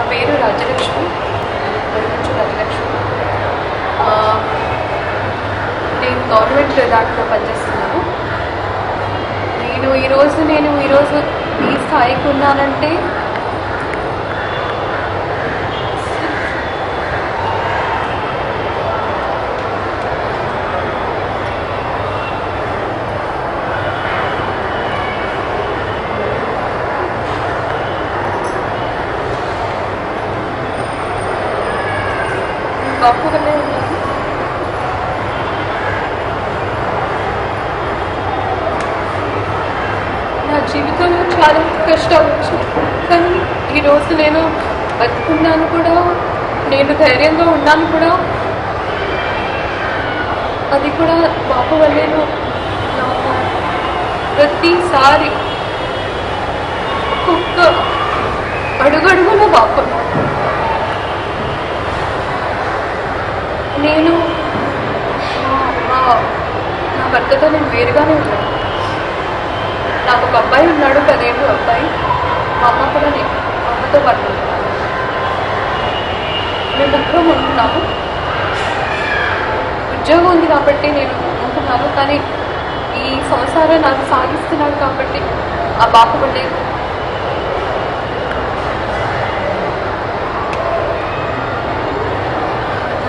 నా పేరు రాజ్యలక్ష్మి గురించి రాజ్యలక్ష్మి నేను గవర్నమెంట్ దాంట్లో పనిచేస్తున్నాను. నేను ఈరోజు నేను ఈరోజు ఈ స్థాయికి ఉన్నానంటే బాపు నా జీవితంలో చాలా కష్టం వచ్చింది. కానీ ఈరోజు నేను బతుకున్నాను కూడా నేను ధైర్యంగా ఉన్నాను కూడా. అది కూడా బాబు వల్లేను నాకు ప్రతిసారి ఒక్కొక్క అడుగడుగున బాపు నేను నా- నా- నా భర్తతో నేను వేరుగానే ఉన్నాను. నాకు ఒక అబ్బాయి ఉన్నాడు పదేళ్ళు అబ్బాయి. మా అమ్మ కూడా నేను మా అమ్మతో పాటు మేము ముగ్గురం ఉంటున్నాము. ఉద్యోగం ఉంది కాబట్టి నేను ఉంటున్నాను కానీ ఈ సంసారం నాకు సాగిస్తున్నాను కాబట్టి ఆ బాపు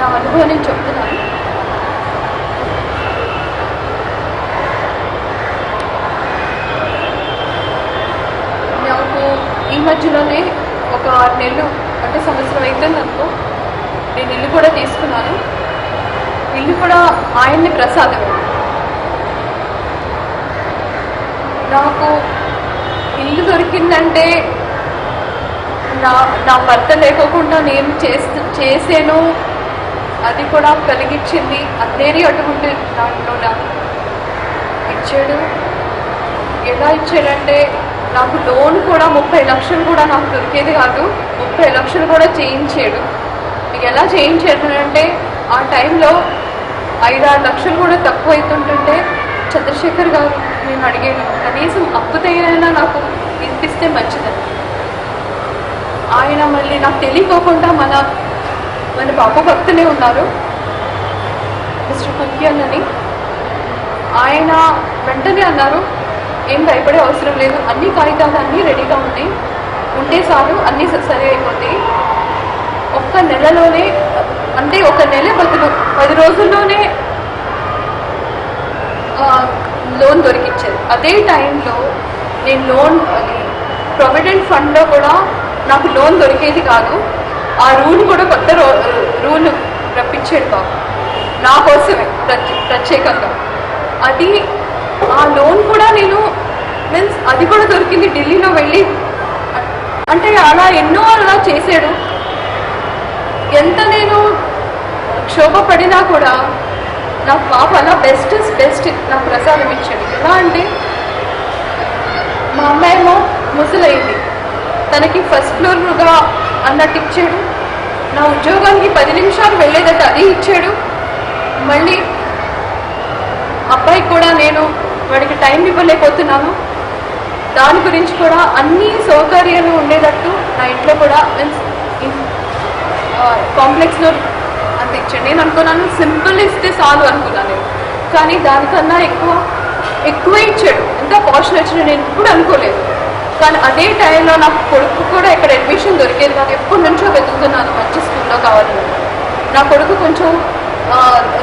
నా అనుభవం నేను చెప్తున్నాను నాకు ఈ మధ్యలోనే ఒక ఆరు నెలలు అంటే సంవత్సరం అవుతుంది అనుకో నేను ఇల్లు కూడా తీసుకున్నాను ఇల్లు కూడా ఆయన్ని ప్రసాదం నాకు ఇల్లు దొరికిందంటే నా నా భర్త లేకోకుండా నేను చేస్తూ చేసాను. అది కూడా కలిగించింది అన్నేరి అటువంటి దాంట్లో నాకు ఇచ్చాడు. ఎలా ఇచ్చాడంటే నాకు లోన్ కూడా ముప్పై లక్షలు కూడా నాకు దొరికేది కాదు. ముప్పై లక్షలు కూడా చేయించాడు. ఎలా చేయించాడు అంటే ఆ టైంలో ఐదారు లక్షలు కూడా తక్కువ అవుతుంటుంటే చంద్రశేఖర్ గారు నేను అడిగాను కనీసం అప్పుతైనా నాకు వినిపిస్తే మంచిదని. ఆయన మళ్ళీ నాకు తెలియకోకుండా మన మన బాబు భక్తులే ఉన్నారు. మిస్టర్ కుక్యన్ అని. ఆయన వెంటనే అన్నారు ఏం భయపడే అవసరం లేదు అన్ని కాగితాలు అన్నీ రెడీగా ఉన్నాయి. ఉంటే చాలు అన్నీ సరి అయిపోతాయి. ఒక్క నెలలోనే అంటే ఒక నెల బదులు పది రోజుల్లోనే లోన్ దొరికించేది. అదే టైంలో నేను లోన్ అది ప్రొవిడెంట్ ఫండ్లో కూడా నాకు లోన్ దొరికేది కాదు. ఆ రూల్ కూడా కొత్త రో- రూల్ రప్పించాడు బాబు. నా కోసమే ప్రత్యే ప్రత్యేకంగా. అది ఆ లోన్ కూడా నేను మీన్స్ అది కూడా దొరికింది ఢిల్లీలో వెళ్ళి. అంటే అలా ఎన్నో అలా చేశాడు. ఎంత నేను క్షోభపడినా కూడా నా పాప అలా బెస్ట్ బెస్ట్ నాకు ప్రసాదం ఇచ్చాడు. ఎలా అంటే మా అమ్మాయేమో ముసలైంది. తనకి ఫస్ట్ ఫ్లోర్గా అన్నట్టు ఇచ్చాడు. నా ఉద్యోగానికి పది నిమిషాలు వెళ్ళేదట అది ఇచ్చాడు. మళ్ళీ అబ్బాయికి కూడా నేను వాడికి టైం ఇవ్వలేకపోతున్నాను. దాని గురించి కూడా అన్ని సౌకర్యాలు ఉండేటట్టు నా ఇంట్లో కూడా మీన్స్ కాంప్లెక్స్లో అంత ఇచ్చాడు నేను అనుకున్నాను సింపుల్ ఇస్తే చాలు అనుకున్నాను కానీ దానికన్నా ఎక్కువ ఎక్కువ ఇచ్చాడు. ఎంత పాషన్ వచ్చినా నేను ఎప్పుడు అనుకోలేదు. కానీ అదే టైంలో నాకు కొడుకు కూడా ఇక్కడ అడ్మిషన్ దొరికేది. నాకు ఎప్పటి నుంచో వెతుకుతున్నాను మంచి స్కూల్లో కావాలని. నా కొడుకు కొంచెం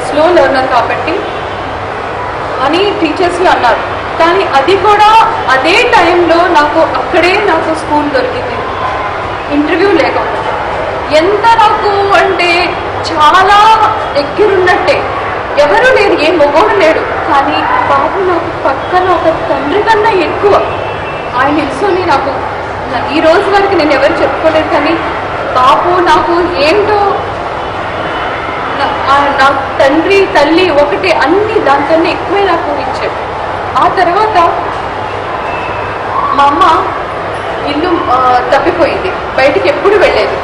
స్లో లెర్నర్ కాబట్టి అని టీచర్స్ అన్నారు. కానీ అది కూడా అదే టైంలో నాకు అక్కడే నాకు స్కూల్ దొరికింది. ఇంటర్వ్యూ లేకుండా. ఎంత నాకు అంటే చాలా దగ్గరున్నట్టే. ఎవరు లేరు ఏ మొగోడు లేడు. కానీ బాబు నాకు పక్కన ఒక తండ్రి కన్నా ఎక్కువ. ఆయన ఇల్సుని నాకు. ఈ రోజు వరకు నేను ఎవరు చెప్పుకోలేదు కానీ బాబు నాకు ఏంటో నా- ఆ నా తండ్రి తల్లి ఒకటి అన్ని దానికన్నా ఎక్కువే నాకు ఇచ్చాడు. ఆ తర్వాత మా అమ్మ ఇల్లు తప్పిపోయింది. బయటికి ఎప్పుడు వెళ్ళేది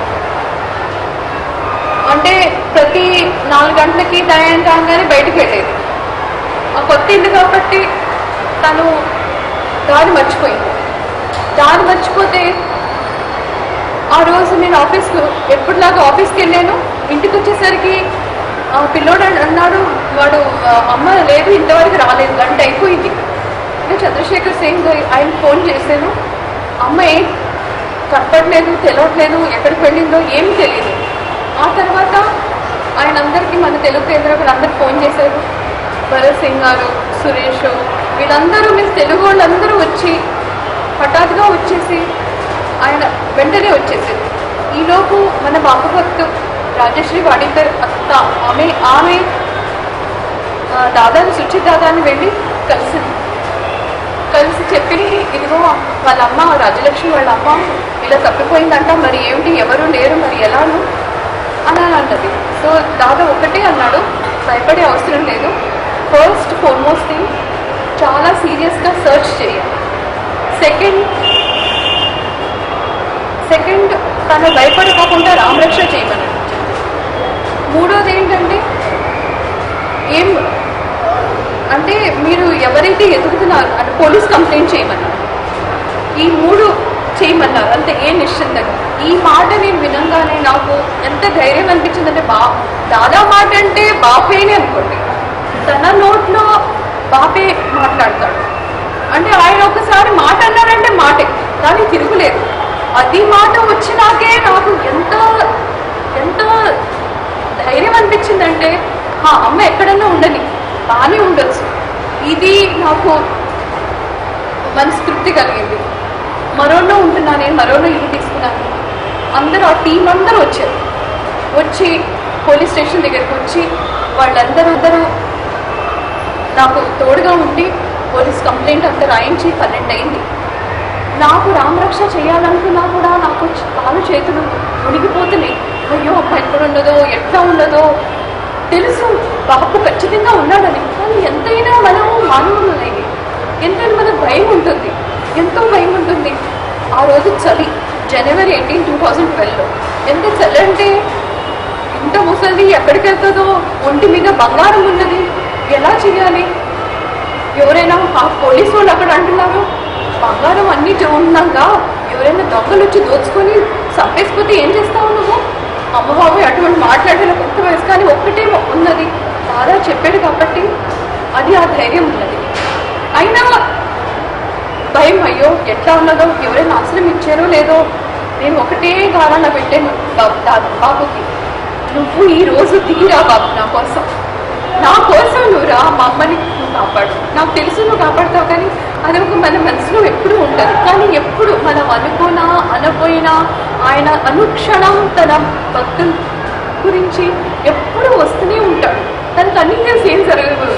అంటే ప్రతి నాలుగు గంటలకి టైం కాగానే బయటికి వెళ్ళేది. ఆ కొత్త ఇల్లు కాబట్టి తను దారి మర్చిపోయింది. దారి మర్చిపోతే ఆ రోజు నేను ఆఫీస్లో ఎప్పుడులాగా ఆఫీస్కి వెళ్ళాను. ఇంటికి వచ్చేసరికి ఆ పిల్లోడు అన్నాడు వాడు అమ్మ లేదు ఇంతవరకు రాలేదు గంట అయిపోయింది. నేను చంద్రశేఖర్ సింగ్ ఆయన ఫోన్ చేశాను. అమ్మ ఏం కనపడలేదు తెలవట్లేదు ఎక్కడికి వెళ్ళిందో ఏమీ తెలియదు. ఆ తర్వాత ఆయన అందరికీ మన తెలుగు కేంద్రం అందరు ఫోన్ చేశారు. భరత్ సింగ్ గారు సురేష్ వీళ్ళందరూ మీరు తెలుగు వాళ్ళందరూ వచ్చి హఠాత్తుగా వచ్చేసి ఆయన వెంటనే వచ్చేసారు. ఈలోపు మన బాబు భక్తు రాజశ్రీ వాడిద్దరు అత్త ఆమె ఆమె దాదాని సుచిత్ దాదాని వెళ్ళి కలిసింది కలిసి చెప్పి ఇదిగో వాళ్ళ అమ్మ రాజలక్ష్మి వాళ్ళ అమ్మ ఇలా తప్పిపోయిందంట మరి ఏమిటి ఎవరు లేరు మరి ఎలాను? అలా అని సో దాదా ఒకటే అన్నాడు భయపడే అవసరం లేదు. ఫస్ట్ ఫోర్మోస్ట్ థింగ్ చాలా సీరియస్గా సర్చ్ చేయాలి సెకండ్ సెకండ్ తను భయపడిపోకుండా రామరక్ష చేయమని మూడోది ఏంటంటే ఏం అంటే మీరు ఎవరైతే ఎదుగుతున్నారు అంటే పోలీస్ కంప్లైంట్ చేయమన్నారు. ఈ మూడు చేయమన్నారు. అంతే ఏ నిశ్చింతగా ఈ మాట నేను వినంగానే నాకు ఎంత ధైర్యం అనిపించిందంటే బా దాదా మాట అంటే బాపేనే అనుకోండి. తన నోట్లో బాపే మాట్లాడతాడు. అంటే ఆయన ఒకసారి మాట అన్నారంటే మాటే కానీ తిరుగులేదు. అది మాట వచ్చినాకే నాకు ఎంత ఎంత ధైర్యం అనిపించిందంటే ఆ అమ్మ ఎక్కడన్నా ఉండని బాగానే ఉండొచ్చు. ఇది నాకు మనస్ఫూర్తి కలిగింది. మరోలో ఉంటున్నా నేను మరోలో ఇల్లు తీసుకున్నాను. అందరూ ఆ టీం అందరూ వచ్చారు. వచ్చి పోలీస్ స్టేషన్ దగ్గరికి వచ్చి వాళ్ళందరూ అందరూ నాకు తోడుగా ఉండి పోలీస్ కంప్లైంట్ అంతా రాయించి పన్నెండు అయింది. నాకు రామరక్ష చేయాలనుకున్నా కూడా నాకు పాలు కాలు చేతులు మునిగిపోతున్నాయి. అయ్యో అమ్మ ఎక్కడ ఉండదో ఎట్లా ఉండదో తెలుసు. బాబు ఖచ్చితంగా ఉన్నాడని. కానీ ఎంతైనా మనం మానవులు ఎంతైనా మనకు భయం ఉంటుంది. ఎంతో భయం ఉంటుంది. ఆ రోజు చలి జనవరి ఎయిటీన్ టూ థౌజండ్ ట్వెల్వ్లో ఎంత చలి అంటే ఇంత ముసలిది ఎక్కడికి వెళ్తుందో ఒంటి మీద బంగారం ఉన్నది. ఎలా చేయాలి? ఎవరైనా ఆ పోలీసు వాళ్ళు అక్కడ అంటున్నారు? బంగారం అన్నీ ఉండగా ఎవరైనా దొంగలు వచ్చి దోచుకొని చంపేసిపోతే ఏం చేస్తావు నువ్వు? అమ్మబాబు అటువంటి మాట్లాడేలా కొత్త వయసు కానీ ఒక్కటే ఉన్నది. బాగా చెప్పాడు కాబట్టి అది ఆ ధైర్యం ఉన్నది. అయినా భయం అయ్యో ఎట్లా ఉన్నదో ఎవరైనా ఆశ్రయం ఇచ్చారో లేదో నేను ఒకటే గారాన పెట్టాను బాబు బాబుకి. నువ్వు ఈ రోజు దిగిరా బాబు నా కోసం. నా కోసం నువ్వు రా మా అమ్మని నువ్వు కాపాడు. నాకు తెలుసు నువ్వు కాపాడుతావు కానీ అది ఒక మన మనసులో ఎప్పుడూ ఉంటుంది. కానీ ఎప్పుడు మనం అనుకున్నా అనపోయినా ఆయన అనుక్షణం తన భక్తుల గురించి ఎప్పుడు వస్తూనే ఉంటాడు. తనకు అన్ని ఏం జరగదు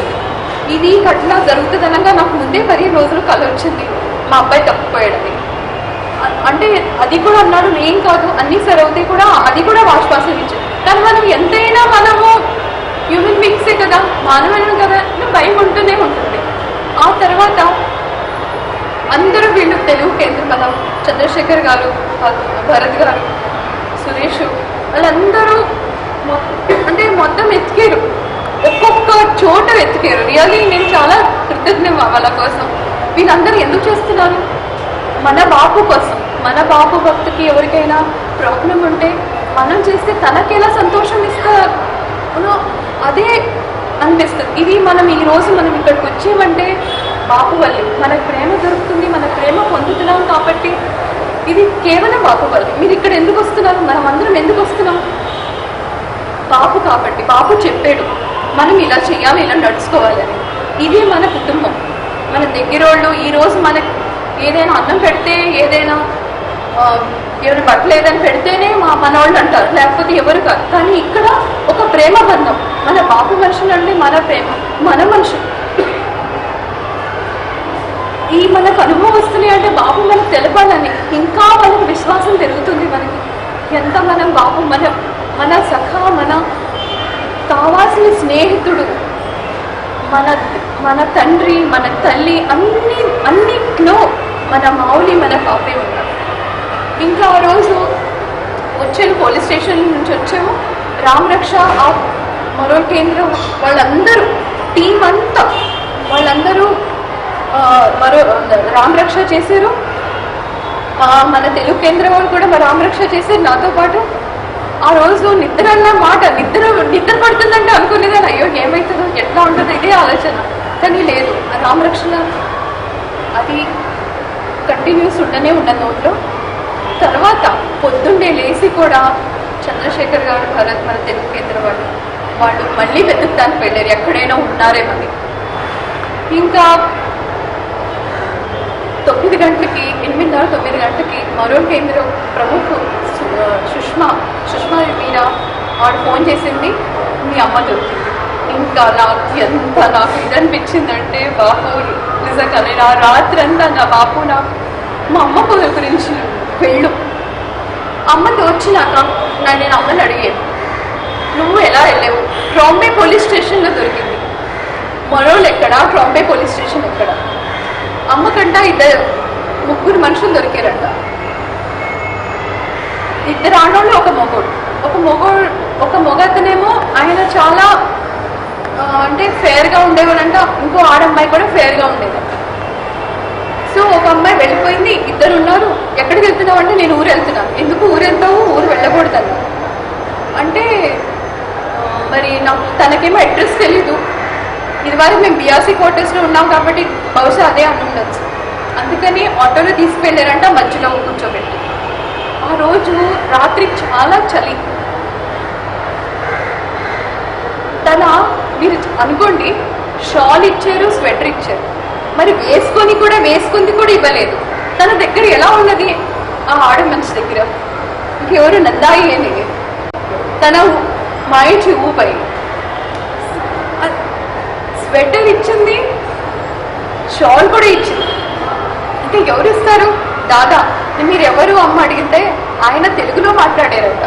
ఇది ఘటన జరుగుతుందనగా నాకు ముందే పదిహేను రోజులు కల వచ్చింది మా అబ్బాయి తప్పిపోయాడని అ- అంటే అది కూడా అన్నాడు నేను కాదు అన్ని సరి అవుతాయి కూడా అది కూడా వాష్పాసం ఇచ్చింది కానీ మనం ఎంతైనా మనము హ్యూమన్ బీయింగ్సే కదా మానవులు కదా భయం ఉంటూనే ఉంటుంది. ఆ తర్వాత అందరూ వీళ్ళు తెలుగు కేంద్రం మన చంద్రశేఖర్ గారు భరత్ గారు సురేష్ వాళ్ళందరూ అంటే మొత్తం ఎతికారు ఒక్కొక్క చోట వెతికారు రియల్లీ నేను చాలా కృతజ్ఞ వాళ్ళ కోసం. వీళ్ళందరూ ఎందుకు చేస్తున్నారు? మన బాపు కోసం మన బాపు భక్తికి ఎవరికైనా ప్రాబ్లం ఉంటే మనం చేస్తే తనకి ఎలా సంతోషం ఇస్తారు? అదే అనిపిస్తుంది. ఇది మనం ఈ రోజు మనం ఇక్కడికి వచ్చామంటే బాపు వల్లే. మన ప్రేమ దొరుకుతుంది మన ప్రేమ పొందుతున్నాం కాబట్టి ఇది కేవలం బాపు వల్ల. మీరు ఇక్కడ ఎందుకు వస్తున్నారు? మనం అందరం ఎందుకు వస్తున్నాం? బాపు కాబట్టి బాపు చెప్పాడు. మనం ఇలా చేయాలి ఇలా నడుచుకోవాలని. ఇదే మన కుటుంబం. మన దగ్గరోళ్ళు ఈరోజు రోజు మనకి ఏదైనా అన్నం పెడితే ఏదైనా ఏమైనా ఎవరు బట్టలు ఏదైనా పెడితేనే మా మనవాళ్ళు అంటారు. లేకపోతే ఎవరు కాదు. కానీ ఇక్కడ ఒక ప్రేమ బంధం. మన బాపు మనుషులు అంటే మన ప్రేమ మన మనుషులు. ఈ మనకు అనుభవం వస్తున్నాయి అంటే బాబు మనకు తెలపాలని. ఇంకా మనకు విశ్వాసం పెరుగుతుంది మనకి. ఎంత మనం బాబు మన మన సఖ మన కావాల్సిన స్నేహితుడు మన మన తండ్రి మన తల్లి అన్ని అన్నిట్లో మన మౌలి మన పాపే ఉన్నారు ఇంకా ఆ రోజు వచ్చాను పోలీస్ స్టేషన్ నుంచి వచ్చాము. రామ్ రక్ష ఆ మరో కేంద్రం వాళ్ళందరూ టీం అంతా వాళ్ళందరూ మరో రామ్ రక్ష చేశారు మన తెలుగు కేంద్రం వాళ్ళు కూడా మా రామరక్ష చేశారు. నాతో పాటు ఆ రోజు నిద్ర అన్న మాట నిద్ర నిద్ర పడుతుందంటే అనుకునేదాన్ని అయ్యో ఏమవుతుందో ఎట్లా ఉంటుందో ఇదే ఆలోచన. కానీ లేదు ఆ రామరక్షణ అది కంటిన్యూస్ ఉండనే ఉన్న నోట్లో. తర్వాత పొద్దున్నే లేచి కూడా చంద్రశేఖర్ గారు భరత్ మన తెలుగు కేంద్ర వాళ్ళు వాళ్ళు మళ్ళీ వెతుకుతానికి వెళ్ళారు ఎక్కడైనా ఉన్నారేమని ఇంకా తొమ్మిది గంటలకి ఎనిమిదిన్నర తొమ్మిది గంటలకి మరో కేంద్రం ప్రముఖ సుష్మా సుష్మా మీరా వాడు ఫోన్ చేసింది మీ అమ్మ దొరికింది. ఇంకా నాకు ఎంత నాకు ఇది అనిపించిందంటే బాపు నిజంగా నేను ఆ రాత్రి అంతా నా బాపు నా మా అమ్మ పొద గురించి వెళ్ళు. అమ్మని వచ్చినాక నన్ను నేను అమ్మని అడిగాను. నువ్వు ఎలా వెళ్ళావు? ట్రాంబే పోలీస్ స్టేషన్లో దొరికింది. మరోళ్ళు ఎక్కడ ట్రాంబే పోలీస్ స్టేషన్ ఎక్కడ? అమ్మకంట ఇద్దరు ముగ్గురు మనుషులు దొరికారంట. ఇద్దరు ఆడవాళ్ళు ఒక మొగోడు. ఒక మొగోడు ఒక మొగతనేమో ఆయన చాలా అంటే ఫేర్గా ఉండేవాడంట. ఇంకో ఆడమ్మాయి కూడా ఫేర్గా ఉండేదంట సో ఒక అమ్మాయి వెళ్ళిపోయింది ఇద్దరు ఉన్నారు. ఎక్కడికి వెళ్తున్నావు అంటే నేను ఊరు వెళ్తున్నాను. ఎందుకు ఊరు వెళ్తావు? ఊరు వెళ్ళకూడదు అంటే మరి నాకు తనకేమో అడ్రస్ తెలీదు. ఇదివరకు మేము బీఆర్సీ క్వార్టర్స్లో ఉన్నాం కాబట్టి బహుశా అదే అని ఉండొచ్చు అందుకని ఆటోలో తీసుకెళ్ళారంట మధ్యలో కూర్చోబెట్టి. ఆ రోజు రాత్రి చాలా చలి. తన మీరు అనుకోండి షాల్ ఇచ్చారు స్వెటర్ ఇచ్చారు. మరి వేసుకొని కూడా వేసుకుంది కూడా ఇవ్వలేదు. తన దగ్గర ఎలా ఉన్నది? ఆ ఆడ మనిషి దగ్గర. ఇంకెవరు నందాయి అని. తన మైండ్ ఊపై. స్వెటర్ ఇచ్చింది షాల్ కూడా ఇచ్చింది. ఇంకా ఎవరు ఇస్తారు? దాదా. మీరు ఎవరు అమ్మ అడిగితే ఆయన తెలుగులో మాట్లాడారంట.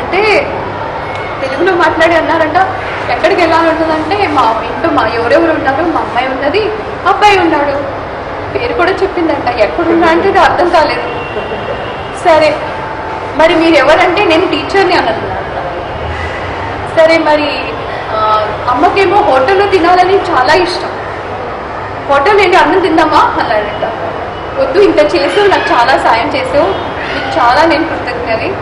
అంటే తెలుగులో మాట్లాడి అన్నారంట ఎక్కడికి వెళ్ళాలంటుందంటే మా ఇంట్లో మా ఎవరెవరు ఉన్నారు మా అమ్మాయి ఉన్నది అబ్బాయి ఉన్నాడు. పేరు కూడా చెప్పిందంట ఎక్కడున్నా అంటే అర్థం కాలేదు. సరే మరి మీరు ఎవరంటే నేను టీచర్ని అని సరే మరి అమ్మకేమో హోటల్లో తినాలని చాలా ఇష్టం. హోటల్ ఏంటి? అన్నం తిందామా? అన్నాడంట. వద్దు ఇంత చేసావు నాకు చాలా సాయం చేసావు. నీకు చాలా నేను కృతజ్ఞని.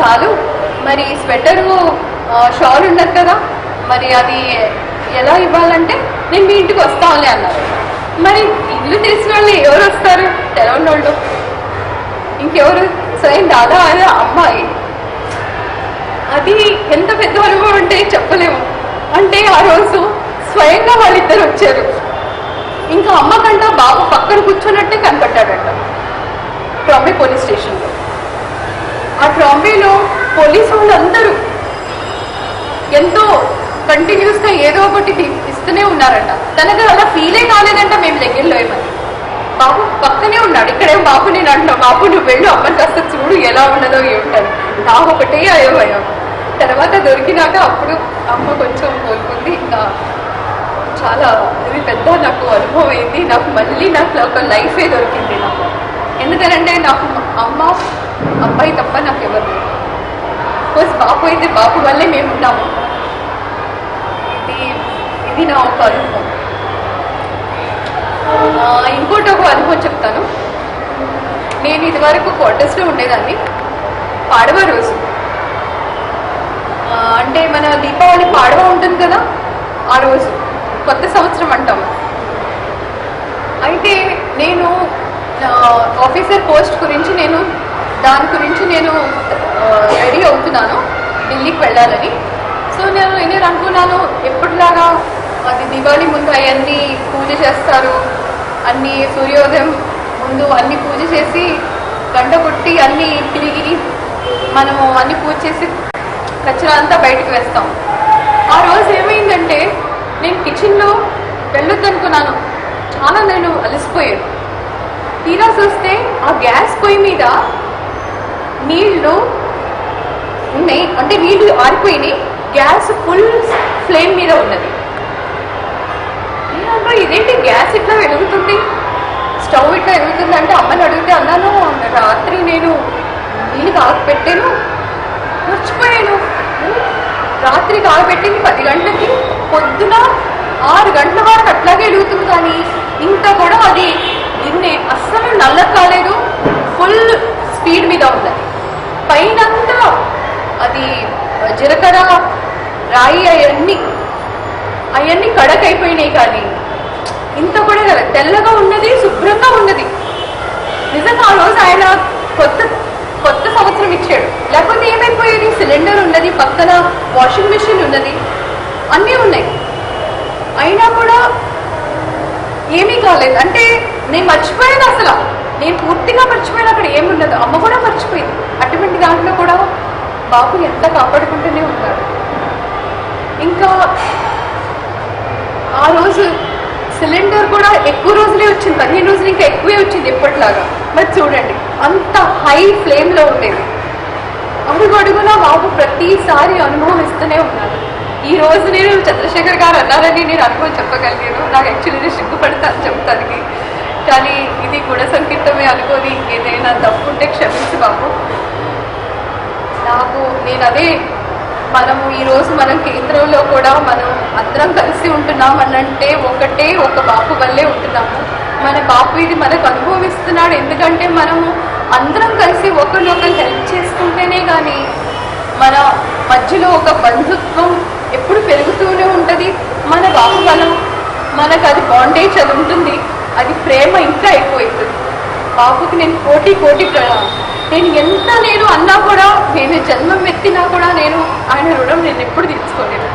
చాలు. మరి స్వెటరు షాల్ ఉండదు కదా. మరి అది ఎలా ఇవ్వాలంటే నేను మీ ఇంటికి వస్తానులే అన్నారు. మరి ఇల్లు తెలిసిన వాళ్ళు ఎవరు వస్తారు? తెలవని వాళ్ళు. ఇంకెవరు? స్వయం దాదా అనే అమ్మాయి. అది ఎంత పెద్ద అనుభవం అంటే చెప్పలేము. అంటే ఆ రోజు స్వయంగా వాళ్ళిద్దరు వచ్చారు. ఇంకా అమ్మకంట బాబు పక్కన కూర్చున్నట్టే కనపడ్డాడంట. ట్రాంబే పోలీస్ స్టేషన్లో. ఆ ట్రాంబేలో పోలీసు వాళ్ళందరూ ఎంతో కంటిన్యూస్గా ఏదో ఒకటి ఇస్తూనే ఉన్నారంట. తనకు అలా ఫీలే కాలేదంట మేము దగ్గరలో ఏమని. బాబు పక్కనే ఉన్నాడు. ఇక్కడేం బాబు నేను అంటున్నావు బాబు నువ్వు వెళ్ళు అమ్మని కాస్త చూడు ఎలా ఉన్నదో ఏమిటని నాకు ఒకటే అయోమయం. తర్వాత దొరికినాక అప్పుడు అమ్మ కొంచెం కోలుకుంది. ఇంకా చాలా ఇది పెద్ద నాకు అనుభవం అయింది. నాకు మళ్ళీ నాకు ఒక లైఫే దొరికింది నాకు. ఎందుకంటే నాకు అమ్మ అబ్బాయి తప్ప నాకు ఎవరు లేరు. కోర్స్ బాబు అయితే బాబు వల్లే మేము ఉన్నాము. ఇది ఇది నా ఒక అనుభవం. ఇంకోటి ఒక అనుభవం చెప్తాను. నేను ఇదివరకు క్వార్టర్స్లో ఉండేదాన్ని. పాడవ రోజు. అంటే మన దీపావళి పాడవ ఉంటుంది కదా ఆ రోజు. కొత్త సంవత్సరం అంటాం. అయితే నేను ఆఫీసర్ పోస్ట్ గురించి నేను దాని గురించి నేను రెడీ అవుతున్నాను ఢిల్లీకి వెళ్ళాలని. సో నేను నేను అనుకున్నాను ఎప్పటిలాగా అది దివాళీ ముందు అవన్నీ పూజ చేస్తారు అన్ని సూర్యోదయం ముందు అన్ని పూజ చేసి గంట కొట్టి అన్ని తిరిగి మనము అన్ని పూజ చేసి కచ్చరా అంతా బయటకు వేస్తాం. ఆ రోజు ఏమైందంటే నేను కిచెన్లో వెళ్ళొద్దు అనుకున్నాను చాలా నేను అలసిపోయాను. తీరా చూస్తే ఆ గ్యాస్ పొయ్యి మీద నీళ్ళు ఉన్నాయి. అంటే నీళ్ళు ఆరిపోయినాయి. గ్యాస్ ఫుల్ ఫ్లేమ్ మీద ఉన్నది. నేను ఇదేంటి గ్యాస్ ఇట్లా వెలుగుతుంది? స్టవ్ ఇట్లా వెలుగుతుంది అంటే అమ్మని అడిగితే అన్నాను రాత్రి నేను నీళ్ళు కాగపెట్టాను మర్చిపోయాను. రాత్రి ఆగిపెట్టింది పది గంటలకి. పొద్దున ఆరు గంటల వరకు అట్లాగే వెలుగుతుంది కానీ ఇంకా కూడా అది నిన్నే అస్సలు నల్ల కాలేదు. ఫుల్ స్పీడ్ మీద ఉంది. పైనంతా అది జీలకర్ర రాయి అవన్నీ అవన్నీ కడక్ అయిపోయినాయి కానీ ఇంత కూడా కదా. తెల్లగా ఉన్నది శుభ్రంగా ఉన్నది. నిజంగా ఆ రోజు ఆయన కొత్త కొత్త సంవత్సరం ఇచ్చాడు. లేకపోతే ఏమైపోయేది? సిలిండర్ ఉన్నది పక్కన వాషింగ్ మిషన్ ఉన్నది. అన్నీ ఉన్నాయి. అయినా కూడా ఏమీ కాలేదు. అంటే నేను మర్చిపోయాను అసలు. నేను పూర్తిగా మర్చిపోయాను అక్కడ ఏముండదు అమ్మ కూడా మర్చిపోయింది. అటువంటి దాంట్లో కూడా బాబు ఎంత కాపాడుకుంటూనే ఉంటారు ఇంకా ఆ రోజు సిలిండర్ కూడా ఎక్కువ రోజులే వచ్చింది. పదిహేను రోజులు ఇంకా ఎక్కువే వచ్చింది ఎప్పటిలాగా. మరి చూడండి అంత హై ఫ్లేమ్లో ఉండేది. అడుగు అడుగున బాబు ప్రతిసారి అనుభవం ఇస్తూనే ఉన్నాను ఈ రోజు నేను చంద్రశేఖర్ గారు అన్నారని నేను అనుభవం చెప్పగలిగాను. నాకు యాక్చువల్లీ సిగ్గుపడతాను చెప్తానికి. కానీ ఇది గుణ సంకీర్తమే అనుకోని ఏదైనా తప్పుంటే క్షమించి బాబు. నాకు నేను అదే మనము ఈరోజు మనం కేంద్రంలో కూడా మనం అందరం కలిసి ఉంటున్నాం అనంటే ఒకటే ఒక బాపు వల్లే ఉంటున్నాము. మన బాపు ఇది మనకు అనుభవిస్తున్నాడు. ఎందుకంటే మనము అందరం కలిసి ఒకరినొకరు హెల్ప్ చేసుకుంటేనే కానీ మన మధ్యలో ఒక బంధుత్వం ఎప్పుడు పెరుగుతూనే ఉంటుంది. మన బాహుబలం మనకు అది బాండేజ్ అది ఉంటుంది. అది ప్రేమ ఇంకా ఎక్కువైతుంది బాబుకి నేను కోటి కోటి ప్రణామం. నేను ఎంత నేను అన్నా కూడా నేను జన్మం ఎత్తినా కూడా నేను ఆయన రుణం నేను ఎప్పుడు తీర్చుకోలేదు